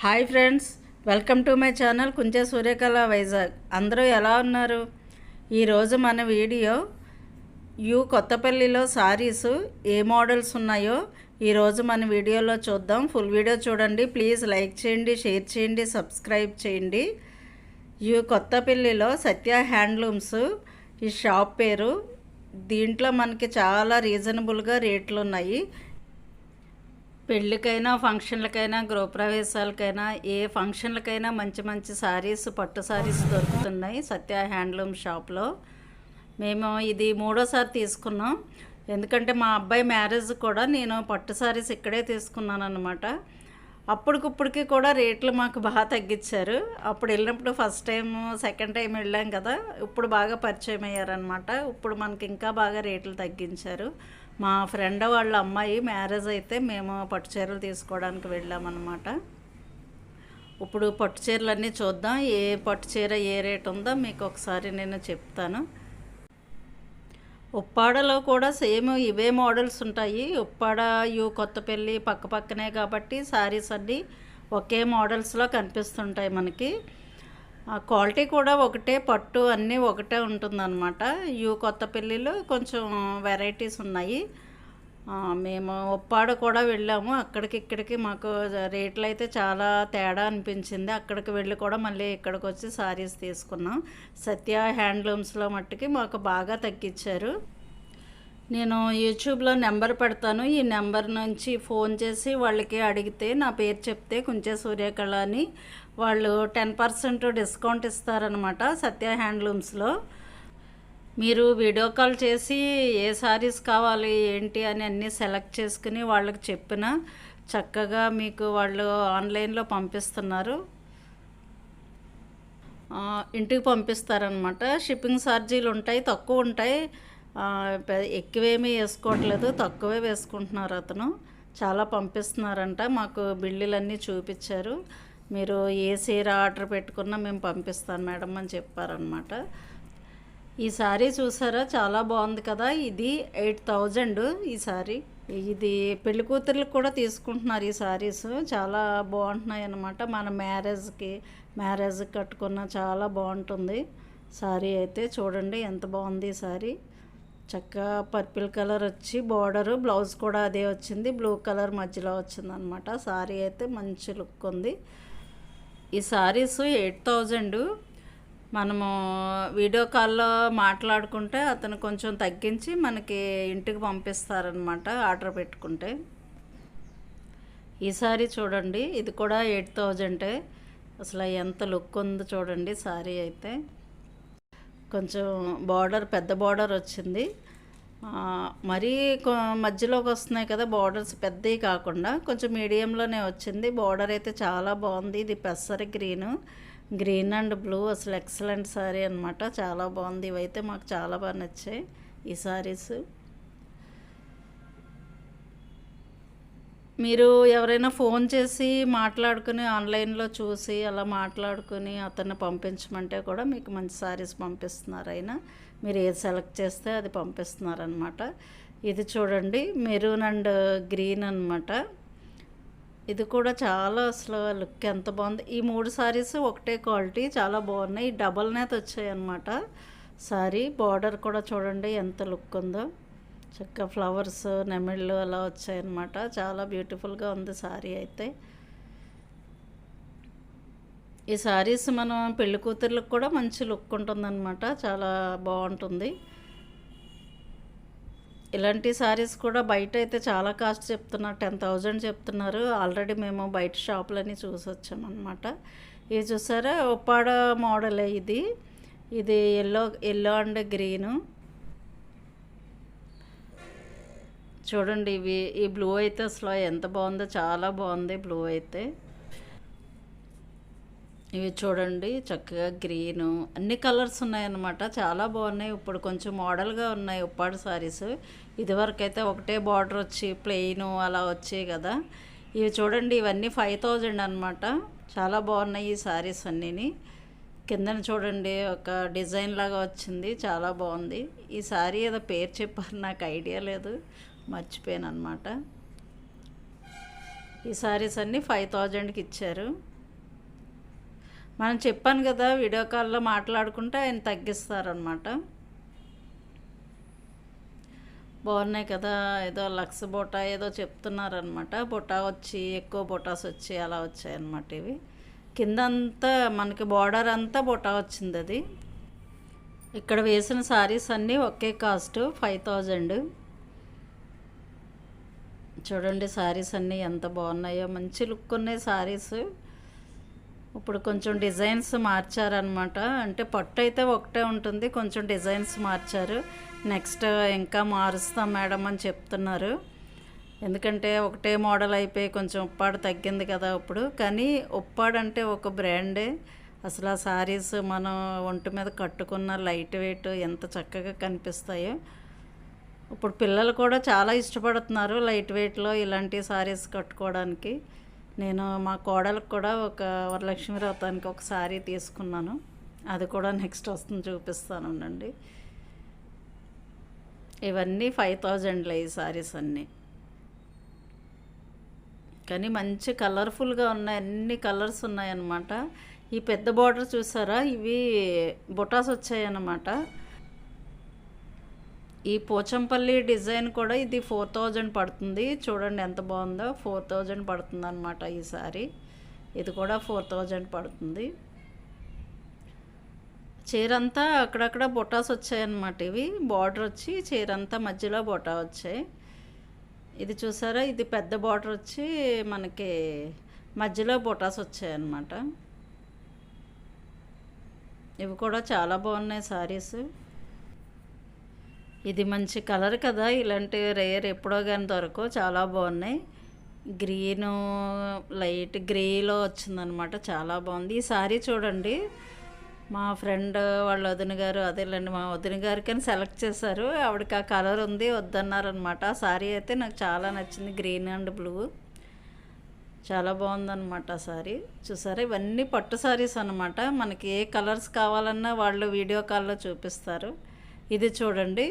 Hi friends welcome to my channel Kunche Suryakala Vizag. అందరూ ఎలా ఉన్నారు? ఈరోజు మన వీడియో యూ కొత్తపల్లిలో సారీస్ ఏ మోడల్స్ ఉన్నాయో ఈరోజు మన వీడియోలో చూద్దాం. ఫుల్ వీడియో చూడండి ప్లీజ్ లైక్ చేయండి షేర్ చేయండి సబ్స్క్రైబ్ చేయండి. యూ కొత్తపల్లిలో సత్య హ్యాండ్లూమ్స్ ఈ షాప్ పేరు. దీంట్లో మనకి చాలా రీజనబుల్గా రేట్లు ఉన్నాయి. పెళ్ళికైనా ఫంక్షన్లకైనా గృహప్రవేశాలకైనా ఏ ఫంక్షన్లకైనా మంచి మంచి సారీస్ పట్టు సారీస్ దొరుకుతున్నాయి సత్య హ్యాండ్లూమ్ షాప్లో. మేము ఇది మూడోసారి తీసుకున్నాం. ఎందుకంటే మా అబ్బాయి మ్యారేజ్ కూడా నేను పట్టు సారీస్ ఇక్కడే తీసుకున్నాను అనమాట అప్పటికిప్పటికి కూడా రేట్లు మాకు బాగా తగ్గించారు. అప్పుడు వెళ్ళినప్పుడు ఫస్ట్ టైం సెకండ్ టైం వెళ్ళాం కదా ఇప్పుడు బాగా పరిచయం అయ్యారనమాట ఇప్పుడు మనకి ఇంకా బాగా రేట్లు తగ్గించారు. మా ఫ్రెండ్ వాళ్ళ అమ్మాయి మ్యారేజ్ అయితే మేము పట్టు చీరలు తీసుకోవడానికి వెళ్ళామన్నమాట. ఇప్పుడు పట్టు చీరలన్నీ చూద్దాం ఏ పట్టు చీర ఏ రేట్ ఉందో మీకు ఒకసారి నేను చెప్తాను. ఉప్పాడలో కూడా సేమ్ ఇవే మోడల్స్ ఉంటాయి. ఉప్పాడ యూ కొత్తపల్లి పక్క పక్కనే కాబట్టి శారీస్ అన్నీ ఒకే మోడల్స్లో కనిపిస్తుంటాయి మనకి. ఆ క్వాలిటీ కూడా ఒకటే పట్టు అన్నీ ఒకటే ఉంటుందన్నమాట. యూ పెళ్ళిలో కొంచెం వెరైటీస్ ఉన్నాయి. మేము ఉప్పాడ కూడా వెళ్ళాము. అక్కడికి ఇక్కడికి మాకు రేట్లు అయితే చాలా తేడా అనిపించింది. అక్కడికి వెళ్ళి కూడా మళ్ళీ ఇక్కడికి వచ్చి శారీస్ తీసుకున్నాం. సత్య హ్యాండ్లూమ్స్లో మట్టుకి మాకు బాగా తగ్గించారు. నేను యూట్యూబ్లో నెంబర్ పెడతాను. ఈ నెంబర్ నుంచి ఫోన్ చేసి వాళ్ళకి అడిగితే నా పేరు చెప్తే కుంచే సూర్యకళ అని వాళ్ళు టెన్ పర్సెంట్ డిస్కౌంట్ ఇస్తారనమాట సత్య హ్యాండ్లూమ్స్లో. మీరు వీడియో కాల్ చేసి ఏ సారీస్ కావాలి ఏంటి అని అన్నీ సెలెక్ట్ చేసుకుని వాళ్ళకి చెప్పిన చక్కగా మీకు వాళ్ళు ఆన్లైన్లో పంపిస్తున్నారు. ఇంటికి పంపిస్తారనమాట షిప్పింగ్ ఛార్జీలు ఉంటాయి తక్కువ ఉంటాయి. ఎక్కువేమీ వేసుకోవట్లేదు తక్కువే వేసుకుంటున్నారు అతను. చాలా పంపిస్తున్నారంట మాకు బిల్లులన్నీ చూపించారు. మీరు ఏ సీర ఆర్డర్ పెట్టుకున్నా మేము పంపిస్తాను మేడం అని చెప్పారనమాట ఈ సారీ చూసారా? చాలా బాగుంది కదా? ఇది ఎయిట్ థౌజండ్ ఈ సారీ. ఇది పెళ్ళి కూతుర్లకు కూడా తీసుకుంటున్నారు ఈ సారీస్. చాలా బాగుంటున్నాయి అన్నమాట. మన మ్యారేజ్కి మ్యారేజ్ కట్టుకున్న చాలా బాగుంటుంది. సారీ అయితే చూడండి ఎంత బాగుంది ఈ సారీ. చక్కగా పర్పుల్ కలర్ వచ్చి బార్డరు బ్లౌజ్ కూడా అదే వచ్చింది. బ్లూ కలర్ మధ్యలో వచ్చింది అనమాట సారీ అయితే మంచి లుక్ ఉంది. ఈ సారీస్ ఎయిట్ థౌజండ్ మనము వీడియో కాల్లో మాట్లాడుకుంటే అతను కొంచెం తగ్గించి మనకి ఇంటికి పంపిస్తారనమాట ఆర్డర్ పెట్టుకుంటే. ఈసారి చూడండి ఇది కూడా ఎయిట్ థౌజండే. అసలు ఎంత లుక్ ఉందో చూడండి సారీ అయితే. కొంచెం బార్డర్ పెద్ద బార్డర్ వచ్చింది. మరీ కొ- మధ్యలోకి వస్తున్నాయి కదా బార్డర్స్ పెద్దవి కాకుండా కొంచెం మీడియంలోనే వచ్చింది. బార్డర్ అయితే చాలా బాగుంది. ఇది పెసర గ్రీన్. గ్రీన్ అండ్ బ్లూ అసలు ఎక్సలెంట్ సారీ అనమాట చాలా బాగుంది. ఇవైతే మాకు చాలా బాగా నచ్చాయి ఈ సారీస్. మీరు ఎవరైనా ఫోన్ చేసి మాట్లాడుకుని ఆన్లైన్లో చూసి అలా మాట్లాడుకుని అతన్ని పంపించమంటే కూడా మీకు మంచి సారీస్ పంపిస్తున్నారు అయినా మీరు ఏది సెలెక్ట్ చేస్తే అది పంపిస్తున్నారనమాట ఇది చూడండి. మెరూన్ అండ్ గ్రీన్ అనమాట ఇది కూడా చాలా అసలు లుక్ ఎంత బాగుంది. ఈ మూడు సారీస్ ఒకటే క్వాలిటీ చాలా బాగున్నాయి. డబల్ నేత వచ్చాయి అనమాట సారీ బార్డర్ కూడా చూడండి ఎంత లుక్ ఉందో. చక్కగా ఫ్లవర్స్ నెమిళ్ళు అలా వచ్చాయన్నమాట చాలా బ్యూటిఫుల్గా ఉంది సారీ అయితే. ఈ సారీస్ మనం పెళ్ళి కూతుర్లకు కూడా మంచి లుక్ ఉంటుందన్నమాట. చాలా బాగుంటుంది. ఇలాంటి సారీస్ కూడా బయట అయితే చాలా కాస్ట్ చెప్తున్నారు టెన్ థౌజండ్ చెప్తున్నారు. ఆల్రెడీ మేము బయట షాపులని చూసి వచ్చామన్నమాట ఇది చూసారా? ఉప్పాడ మోడలే ఇది. ఇది ఎల్లో ఎల్లో అండ్ గ్రీను. చూడండి ఇవి ఈ బ్లూ అయితే అసలు ఎంత బాగుందో చాలా బాగుంది బ్లూ అయితే. ఇవి చూడండి చక్కగా గ్రీను. అన్ని కలర్స్ ఉన్నాయన్నమాట. చాలా బాగున్నాయి. ఇప్పుడు కొంచెం మోడల్గా ఉన్నాయి ఉప్పాడు సారీస్. ఇదివరకైతే ఒకటే బార్డర్ వచ్చి ప్లెయిన్ అలా వచ్చాయి కదా. ఇవి చూడండి ఇవన్నీ ఫైవ్ థౌజండ్ అనమాట చాలా బాగున్నాయి ఈ శారీస్ అన్నీని. కిందన చూడండి ఒక డిజైన్ లాగా వచ్చింది చాలా బాగుంది. ఈ శారీ ఏదో పేరు చెప్పారు నాకు ఐడియా లేదు మర్చిపోయాను అనమాట ఈ శారీస్ అన్నీ ఫైవ్ థౌజండ్కి ఇచ్చారు. మనం చెప్పాను కదా వీడియో కాల్లో మాట్లాడుకుంటే ఆయన తగ్గిస్తారనమాట బాగున్నాయి కదా ఏదో లక్స్ బొటా ఏదో చెప్తున్నారనమాట బొటా వచ్చి ఎక్కువ బొటాస్ వచ్చి అలా వచ్చాయన్నమాట ఇవి. కిందంతా మనకి బార్డర్ అంతా బొటా వచ్చింది అది. ఇక్కడ వేసిన శారీస్ అన్నీ ఒకే కాస్ట్ ఫైవ్ థౌజండ్. చూడండి శారీస్ అన్నీ ఎంత బాగున్నాయో. మంచి లుక్ ఉన్నాయి శారీస్ ఇప్పుడు కొంచెం డిజైన్స్ మార్చారనమాట అంటే పట్టు అయితే ఒకటే ఉంటుంది కొంచెం డిజైన్స్ మార్చారు. నెక్స్ట్ ఇంకా మారుస్తాం మేడం అని చెప్తున్నారు. ఎందుకంటే ఒకటే మోడల్ అయిపోయి కొంచెం ఉప్పాడు తగ్గింది కదా ఇప్పుడు. కానీ ఉప్పాడు అంటే ఒక బ్రాండే. అసలు ఆ శారీస్ మనం ఒంటి మీద కట్టుకున్న లైట్ వెయిట్ ఎంత చక్కగా కనిపిస్తాయో. ఇప్పుడు పిల్లలు కూడా చాలా ఇష్టపడుతున్నారు లైట్ వెయిట్లో ఇలాంటి శారీస్ కట్టుకోవడానికి. నేను మా కోడలకు కూడా ఒక వరలక్ష్మి వ్రతానికి ఒక సారీ తీసుకున్నాను. అది కూడా నెక్స్ట్ వస్తుంది చూపిస్తాను ఉండండి. ఇవన్నీ ఫైవ్ థౌజండ్లే ఈ సారీస్ అన్నీ. కానీ మంచి కలర్ఫుల్గా ఉన్నాయి అన్ని కలర్స్ ఉన్నాయన్నమాట. ఈ పెద్ద బార్డర్ చూసారా? ఇవి బొటాస్ వచ్చాయన్నమాట. ఈ పోచంపల్లి డిజైన్ కూడా ఇది ఫోర్ థౌజండ్ పడుతుంది. చూడండి ఎంత బాగుందో. ఫోర్ థౌజండ్ పడుతుంది అనమాట ఈ సారీ. ఇది కూడా ఫోర్ థౌజండ్ పడుతుంది. చీరంతా అక్కడక్కడ బొటాస్ వచ్చాయన్నమాట ఇవి. బార్డర్ వచ్చి చీరంతా మధ్యలో బొటా వచ్చాయి. ఇది చూసారా? ఇది పెద్ద బార్డర్ వచ్చి మనకి మధ్యలో బొటాస్ వచ్చాయన్నమాట. ఇవి కూడా చాలా బాగున్నాయి సారీస్. ఇది మంచి కలర్ కదా ఇలాంటి రేర్ ఎప్పుడో కానీ దొరకవు చాలా బాగున్నాయి. గ్రీను లైట్ గ్రేలో వచ్చిందనమాట చాలా బాగుంది. ఈ సారీ చూడండి మా ఫ్రెండ్ వాళ్ళ వదిన గారు అదేలేండి మా వదిన గారికి అని సెలెక్ట్ చేశారు. ఆవిడకి ఆ కలర్ ఉంది వద్దన్నారనమాట. ఆ సారీ అయితే నాకు చాలా నచ్చింది గ్రీన్ అండ్ బ్లూ చాలా బాగుందన్నమాట ఆ సారీ. చూసారా? ఇవన్నీ పట్టు సారీస్ అనమాట. మనకి ఏ కలర్స్ కావాలన్నా వాళ్ళు వీడియో కాల్లో చూపిస్తారు. ఇది చూడండి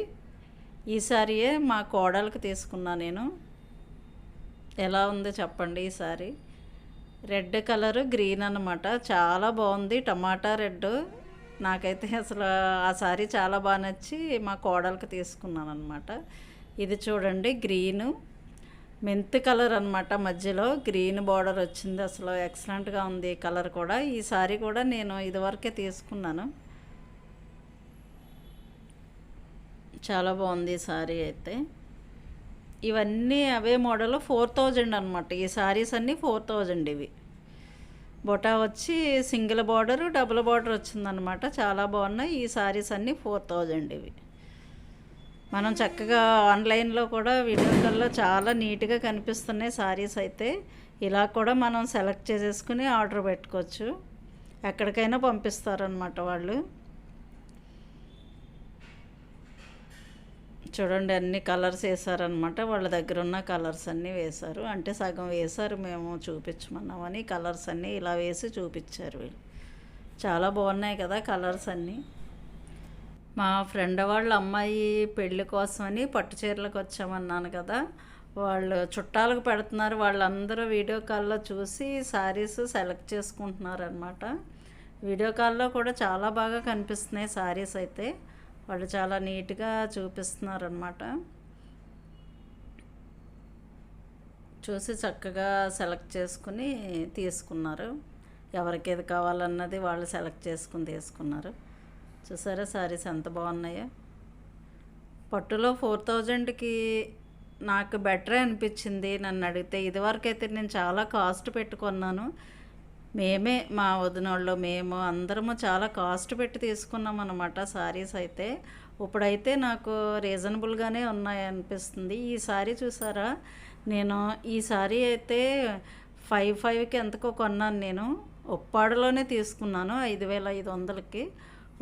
ఈ మా కోడలికి తీసుకున్నా నేను. ఎలా ఉందో చెప్పండి ఈ సారీ రెడ్ కలరు గ్రీన్ అనమాట చాలా బాగుంది. టమాటా రెడ్ నాకైతే అసలు ఆ సారీ చాలా బాగా నచ్చి మా కోడలికి తీసుకున్నాను అనమాట ఇది చూడండి గ్రీను. మెంత్ కలర్ అనమాట మధ్యలో. గ్రీన్ బార్డర్ వచ్చింది అసలు. ఎక్సలెంట్గా ఉంది ఈ కలర్ కూడా. ఈ సారీ కూడా నేను ఇదివరకే తీసుకున్నాను. చాలా బాగుంది ఈ సారీ అయితే. ఇవన్నీ అవే మోడల్ ఫోర్ థౌజండ్ అనమాట ఈ సారీస్ అన్నీ ఫోర్ థౌజండ్ ఇవి. బొటా వచ్చి సింగిల్ బార్డర్ డబుల్ బార్డర్ వచ్చిందనమాట చాలా బాగున్నాయి. ఈ సారీస్ అన్నీ ఫోర్ థౌజండ్ ఇవి. మనం చక్కగా ఆన్లైన్లో కూడా వీడియోలలో చాలా నీట్గా కనిపిస్తున్నాయి సారీస్ అయితే. ఇలా కూడా మనం సెలెక్ట్ చేసేసుకుని ఆర్డర్ పెట్టుకోవచ్చు. ఎక్కడికైనా పంపిస్తారనమాట వాళ్ళు. చూడండి అన్ని కలర్స్ వేసారనమాట వాళ్ళ దగ్గర ఉన్న కలర్స్ అన్నీ వేశారు. అంటే సగం వేశారు మేము చూపించమన్నామని కలర్స్ అన్నీ ఇలా వేసి చూపించారు వీళ్ళు. చాలా బాగున్నాయి కదా కలర్స్ అన్నీ. మా ఫ్రెండ్ వాళ్ళ అమ్మాయి పెళ్ళి కోసమని పట్టు చీరలకు వచ్చామన్నాను కదా. వాళ్ళు చుట్టాలకు పెడుతున్నారు. వాళ్ళందరూ వీడియో కాల్లో చూసి శారీస్ సెలెక్ట్ చేసుకుంటున్నారు అనమాట వీడియో కాల్లో కూడా చాలా బాగా కనిపిస్తున్నాయి శారీస్ అయితే. వాళ్ళు చాలా నీట్గా చూపిస్తున్నారనమాట చూసి చక్కగా సెలెక్ట్ చేసుకుని తీసుకున్నారు. ఎవరికి ఏది కావాలన్నది వాళ్ళు సెలెక్ట్ చేసుకుని తీసుకున్నారు. చూసారా సారీస్ ఎంత బాగున్నాయో. పట్టులో ఫోర్ థౌజండ్కి నాకు బెటరే అనిపించింది నన్ను అడిగితే. ఇదివరకైతే నేను చాలా కాస్ట్ పెట్టుకున్నాను. మేమే మా వదినోళ్ళు మేము అందరము చాలా కాస్ట్ పెట్టి తీసుకున్నాం అనమాట శారీస్ అయితే. ఇప్పుడైతే నాకు రీజనబుల్గానే ఉన్నాయి అనిపిస్తుంది ఈ సారీ చూసారా? నేను ఈ సారీ అయితే ఫైవ్ ఫైవ్కి ఎంతకో కొన్నాను నేను. ఉప్పాడలోనే తీసుకున్నాను ఐదు వేల ఐదు వందలకి.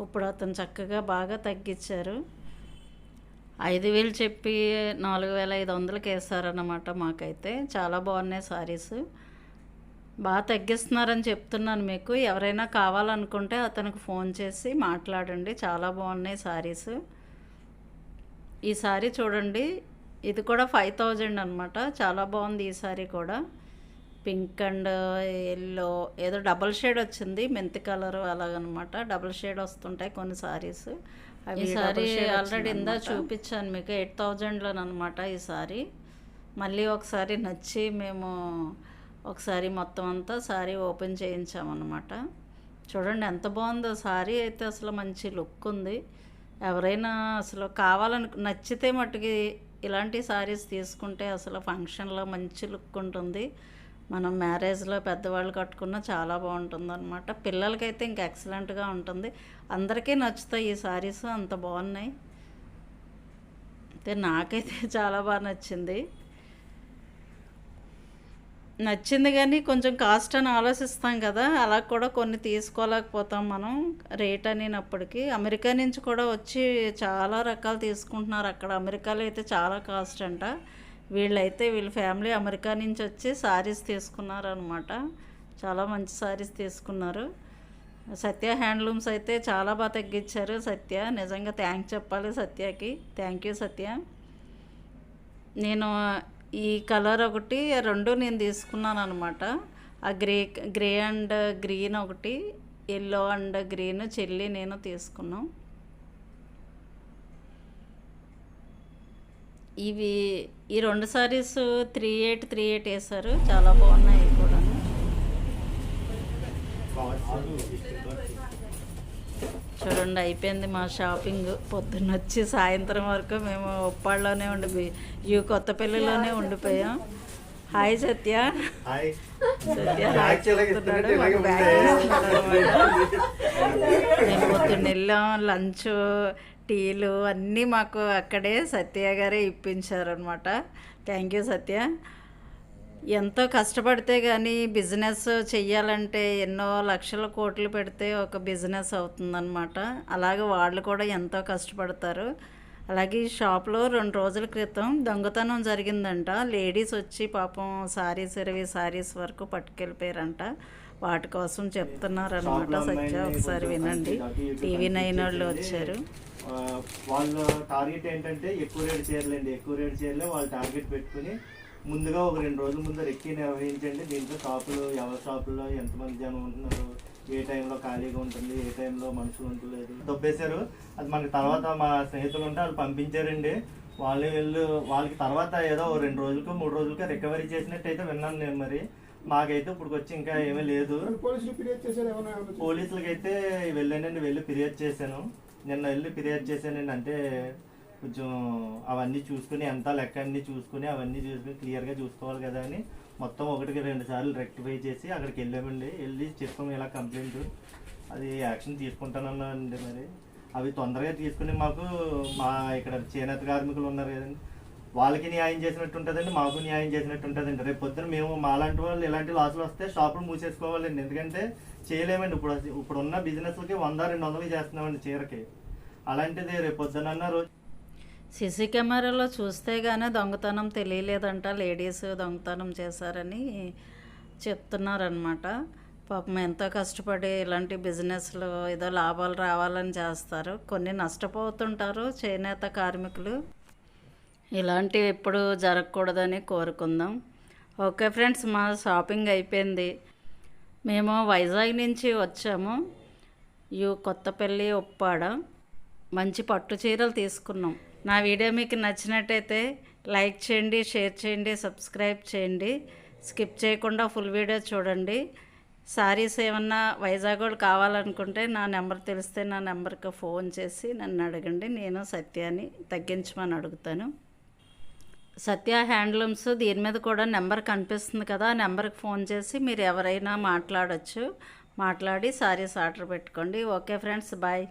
ఇప్పుడు అతను చక్కగా బాగా తగ్గించారు. ఐదు వేలు చెప్పి నాలుగు వేల ఐదు వందలకి వేస్తారన్నమాట మాకైతే. చాలా బాగున్నాయి శారీస్ బాగా తగ్గిస్తున్నారని చెప్తున్నాను మీకు. ఎవరైనా కావాలనుకుంటే అతనికి ఫోన్ చేసి మాట్లాడండి. చాలా బాగున్నాయి సారీస్. ఈ సారీ చూడండి. ఇది కూడా ఫైవ్ థౌజండ్ అనమాట చాలా బాగుంది ఈ సారీ కూడా. పింక్ అండ్ ఎల్లో ఏదో డబల్ షేడ్ వచ్చింది. మెంతి కలర్ అలాగనమాట. డబల్ షేడ్ వస్తుంటాయి కొన్ని సారీస్. అవి సారీ ఆల్రెడీ ఇందా చూపించాను మీకు. ఎయిట్ థౌజండ్లోనమాట ఈ సారీ. మళ్ళీ ఒకసారి నచ్చి మేము ఒకసారి మొత్తం అంతా సారీ ఓపెన్ చేయించామన్నమాట. చూడండి ఎంత బాగుందో సారీ అయితే అసలు మంచి లుక్ ఉంది. ఎవరైనా అసలు కావాలను నచ్చితే మట్టుకి ఇలాంటి సారీస్ తీసుకుంటే అసలు ఫంక్షన్లో మంచి లుక్ ఉంటుంది. మనం మ్యారేజ్లో పెద్దవాళ్ళు కట్టుకున్న చాలా బాగుంటుంది అనమాట పిల్లలకైతే ఇంకా ఎక్సలెంట్గా ఉంటుంది. అందరికీ నచ్చుతాయి ఈ సారీస్ అంత బాగున్నాయి. అయితే నాకైతే చాలా బాగా నచ్చింది. నచ్చింది కానీ కొంచెం కాస్ట్ అని ఆలోచిస్తాం కదా. అలా కూడా కొన్ని తీసుకోలేకపోతాం మనం. రేట్ అనేటప్పటికి అమెరికా నుంచి కూడా వచ్చి చాలా రకాలు తీసుకుంటున్నారు. అక్కడ అమెరికాలో అయితే చాలా కాస్ట్ అంట. వీళ్ళైతే వీళ్ళ ఫ్యామిలీ అమెరికా నుంచి వచ్చి సారీస్ తీసుకున్నారు అనమాట చాలా మంచి సారీస్ తీసుకున్నారు. సత్య హ్యాండ్లూమ్స్ అయితే చాలా బాగా తగ్గించారు. సత్య నిజంగా థ్యాంక్ చెప్పాలి సత్యకి. Thank you Satya. నేను ఈ కలర్ ఒకటి రెండు నేను తీసుకున్నాను అనమాట ఆ గ్రే గ్రే అండ్ గ్రీన్ ఒకటి ఎల్లో అండ్ గ్రీన్ చెల్లి నేను తీసుకున్నాం. ఇవి ఈ రెండు saris three eight three eight వేసారు చాలా బాగున్నాయి కూడా చూడండి అయిపోయింది మా షాపింగ్. పొద్దున్న వచ్చి సాయంత్రం వరకు మేము ఉప్పాళ్ళలోనే ఉండిపోయి యూ కొత్తపల్లిలోనే ఉండిపోయాం. హాయ్ సత్య. సత్య హాయ్ చెప్తున్నాడు మాకు బ్యాగ్. మేము పొద్దున్న వెళ్ళాం లంచ్ టీలు అన్నీ మాకు అక్కడే సత్య గారే ఇప్పించారనమాట. థ్యాంక్ యూ సత్య. ఎంతో కష్టపడితే కానీ బిజినెస్ చెయ్యాలంటే ఎన్నో లక్షల కోట్లు పెడితే ఒక బిజినెస్ అవుతుందన్నమాట. అలాగే వాళ్ళు కూడా ఎంతో కష్టపడతారు. అలాగే ఈ షాప్లో రెండు రోజుల క్రితం దొంగతనం జరిగిందంట. లేడీస్ వచ్చి పాపం సారీస్ ఇరవై సారీస్ వరకు పట్టుకెళ్ళిపోయారంట. వాటి కోసం చెప్తున్నారనమాట సత్య. ఒకసారి వినండి. టీవీ నైన్ వాళ్ళు వచ్చారు. వాళ్ళ టార్గెట్ ఏంటంటే ఎక్కువ రేటు చీరలండి. ఎక్కువ రేటు చీరలే వాళ్ళు టార్గెట్ పెట్టుకుని ముందుగా ఒక రెండు రోజుల ముందు రెక్కి నిర్వహించండి. దీంట్లో షాపులు ఎవరి షాపుల్లో ఎంతమంది జనం ఉంటున్నారు ఏ టైంలో ఖాళీగా ఉంటుంది ఏ టైంలో మనుషులు ఉంటలేదు దొబ్బేశారు అది మనకి తర్వాత మా స్నేహితులు ఉంటే వాళ్ళు పంపించారండి. వాళ్ళు వీళ్ళు వాళ్ళకి తర్వాత ఏదో రెండు రోజులకో మూడు రోజులకో రికవరీ చేసినట్టయితే విన్నాను నేను మరి. మాకైతే ఇప్పుడు వచ్చి ఇంకా ఏమీ లేదు. పోలీసులకి అయితే వెళ్ళానండి వెళ్ళి ఫిర్యాదు చేశాను. నిన్న వెళ్ళి ఫిర్యాదు చేశానండి. అంటే కొంచెం అవన్నీ చూసుకుని ఎంత లెక్క అన్ని చూసుకుని అవన్నీ చూసుకుని క్లియర్గా చూసుకోవాలి కదా అని మొత్తం ఒకటికి రెండు సార్లు రెక్టిఫై చేసి అక్కడికి వెళ్ళామండి. వెళ్ళి చెప్పాము ఇలా కంప్లైంట్ అది యాక్షన్ తీసుకుంటానన్నానండి మరి. అవి తొందరగా తీసుకుని మాకు మా ఇక్కడ చేనేత కార్మికులు ఉన్నారు కదండి. వాళ్ళకి న్యాయం చేసినట్టు ఉంటుందండి మాకు న్యాయం చేసినట్టు ఉంటుందండి. రేపు పొద్దున మేము మాలాంటి వాళ్ళు ఇలాంటి లాసులు వస్తే షాపులు మూసేసుకోవాలండి. ఎందుకంటే చేయలేమండి. ఇప్పుడు ఇప్పుడున్న బిజినెస్లకి వంద రెండు వందలు చేస్తున్నామండి చీరకి. అలాంటిది రేపు పొద్దున రోజు సీసీ కెమెరాలో చూస్తే కానీ దొంగతనం తెలియలేదంట. లేడీస్ దొంగతనం చేశారని చెప్తున్నారనమాట పాపం ఎంతో కష్టపడి ఇలాంటి బిజినెస్లు ఏదో లాభాలు రావాలని చేస్తారు. కొన్ని నష్టపోతుంటారు చేనేత కార్మికులు. ఇలాంటివి ఎప్పుడు జరగకూడదని కోరుకుందాం. ఓకే ఫ్రెండ్స్ మా షాపింగ్ అయిపోయింది. మేము వైజాగ్ నుంచి వచ్చాము. యు కొత్తపల్లి ఉప్పాడ. మంచి పట్టు చీరలు తీసుకున్నాం. నా వీడియో మీకు నచ్చినట్టయితే లైక్ చేయండి షేర్ చేయండి సబ్స్క్రైబ్ చేయండి. స్కిప్ చేయకుండా ఫుల్ వీడియో చూడండి. సారీస్ ఏమన్నా వైజాగ్ వాళ్ళు కావాలనుకుంటే నా నెంబర్ తెలిస్తే నా నెంబర్కి ఫోన్ చేసి నన్ను అడగండి. నేను సత్యాన్ని తగ్గించమని అడుగుతాను. సత్య హ్యాండ్లూమ్స్ దీని మీద కూడా నెంబర్ కనిపిస్తుంది కదా ఆ నెంబర్కి ఫోన్ చేసి మీరు ఎవరైనా మాట్లాడొచ్చు. మాట్లాడి సారీస్ ఆర్డర్ పెట్టుకోండి. Okay friends bye.